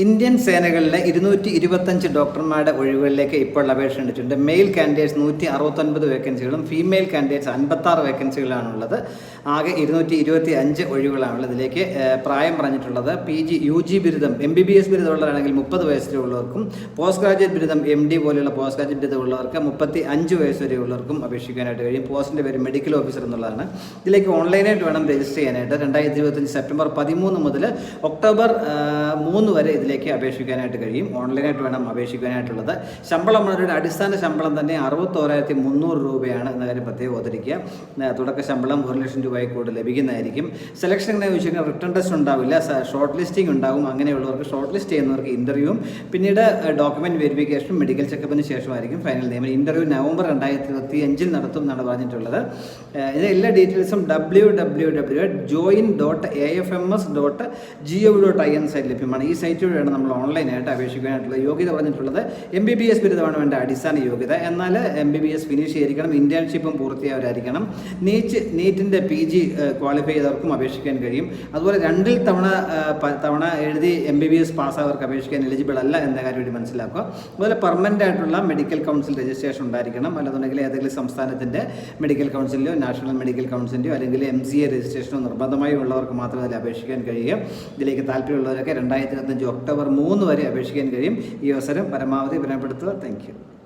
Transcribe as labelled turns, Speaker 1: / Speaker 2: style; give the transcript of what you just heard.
Speaker 1: Indian സേനകളിലെ ഇരുന്നൂറ്റി ഇരുപത്തഞ്ച് ഡോക്ടർമാരുടെ ഒഴിവുകളിലേക്ക് ഇപ്പോൾ അപേക്ഷ ക്ഷണിച്ചിട്ടുണ്ട് മെയിൽ കാൻഡിഡേറ്റ്സ് നൂറ്റി അറുപത്തൊൻപത് വേക്കൻസികളും ഫീമെയിൽ കാൻഡിഡേറ്റ്സ് അൻപത്താറ് വേക്കൻസികളാണുള്ളത് ആകെ ഇരുന്നൂറ്റി ഇരുപത്തി അഞ്ച് ഒഴിവുകളാണുള്ളത് ഇതിലേക്ക് പ്രായം പറഞ്ഞിട്ടുള്ളത്. പി ജി യു ജി ബിരുദം എം ബി ബി എസ് ബിരുദമുള്ളവരാണെങ്കിൽ മുപ്പത് വയസ്സിലുള്ളവർക്കും പോസ്റ്റ് ഗ്രാജുവേറ്റ് ബിരുദം എം ഡി പോലെയുള്ള പോസ്റ്റ് ഗ്രാജുവേറ്റ് ബിരുദമുള്ളവർക്ക് മുപ്പത്തി അഞ്ച് വയസ്സ് വരെയുള്ളവർക്കും അപേക്ഷിക്കാനായിട്ട് കഴിയും. പോസ്റ്റിന്റെ പേര് മെഡിക്കൽ ഓഫീസർ എന്നുള്ളതാണ്. ഇതിലേക്ക് ഓൺലൈനായിട്ട് വേണം രജിസ്റ്റർ ചെയ്യാനായിട്ട്. രണ്ടായിരത്തി ഇരുപത്തഞ്ച് സെപ്റ്റംബർ പതിമൂന്ന് മുതൽ ഒക്ടോബർ മൂന്ന് വരെ ഇതിലേക്ക് അപേക്ഷിക്കാനായിട്ട് കഴിയും. ഓൺലൈനായിട്ട് വേണം അപേക്ഷിക്കാനായിട്ടുള്ളത്. ശമ്പളം അവരുടെ അടിസ്ഥാന ശമ്പളം തന്നെ അറുപത്തോരായിരത്തി മുന്നൂറ് രൂപയാണ് എന്ന കാര്യം പ്രത്യേകം ഓർത്തിരിക്കുക. തുടക്ക ശമ്പളം ഒരു ലക്ഷം രൂപയിൽ കൂടുതൽ ലഭിക്കുന്നതായിരിക്കും. സെലക്ഷൻ ചോദിച്ചാൽ റിട്ടേൺ ടെസ്റ്റ് ഉണ്ടാവില്ല. ഷോർട്ട് ലിസ്റ്റിംഗ് ഉണ്ടാകും. അങ്ങനെയുള്ളവർക്ക് ഷോർട്ട് ലിസ്റ്റ് ചെയ്യുന്നവർക്ക് ഇന്റർവ്യൂവും പിന്നീട് ഡോക്യുമെന്റ് വെരിഫിക്കേഷനും മെഡിക്കൽ ചെക്കപ്പിന് ശേഷമായിരിക്കും ഫൈനൽ നിയമനം ഇന്റർവ്യൂ നവംബർ രണ്ടായിരത്തി ഇരുപത്തി അഞ്ചിൽ നടത്തും എന്നാണ് പറഞ്ഞിട്ടുള്ളത്. ആ, എല്ലാ ഡീറ്റെയിൽസും W W W dot A F M S dot G O dot I N site ലഭ്യമാണ്. ഈ സൈറ്റ് വഴിയാണ് നമ്മൾ ഓൺലൈനായിട്ട് അപേക്ഷിക്കാനായിട്ടുള്ള യോഗ്യത പറഞ്ഞിട്ടുള്ളത്. എം ബി ബി എസ് ബിരുദമാണ് വേണ്ട അടിസ്ഥാന യോഗ്യത. എന്നാൽ M B B S finish ചെയ്തിരിക്കണം ഇന്റേൺഷിപ്പും പൂർത്തിയായവരായിരിക്കണം നീറ്റ് നീറ്റിന്റെ പി ജി ക്വാളിഫൈ ചെയ്തവർക്കും അപേക്ഷിക്കാൻ കഴിയും. അതുപോലെ രണ്ടിൽ തവണ തവണ എഴുതി എം ബി ബി എസ് പാസ്സായവർക്ക് അപേക്ഷിക്കാൻ എലിജിബിൾ അല്ല എന്ന കാര്യം കൂടി മനസ്സിലാക്കുക. അതുപോലെ പെർമനന്റ് ആയിട്ടുള്ള മെഡിക്കൽ കൗൺസിൽ രജിസ്ട്രേഷൻ ഉണ്ടായിരിക്കണം. അല്ലാന്നുണ്ടെങ്കിൽ ഏതെങ്കിലും സംസ്ഥാനത്തിന്റെ മെഡിക്കൽ കൗൺസിലിലോ നാഷണൽ മെഡിക്കൽ കൗൺസിലിന്റെയോ അല്ലെങ്കിൽ എം സി എ രജിസ്ട്രേഷനോ നിർബന്ധമായി ഉള്ളവർക്ക് മാത്രമേ അതിൽ അപേക്ഷിക്കാൻ കഴിയുക ഇതിലേക്ക് താല്പര്യമുള്ളവരൊക്കെ രണ്ടായിരത്തി ഇരുപത്തഞ്ച് ഒക്ടോബർ മൂന്ന് വരെ അപേക്ഷിക്കാൻ കഴിയും. ഈ അവസരം പരമാവധി പ്രയോജനപ്പെടുത്തുക താങ്ക്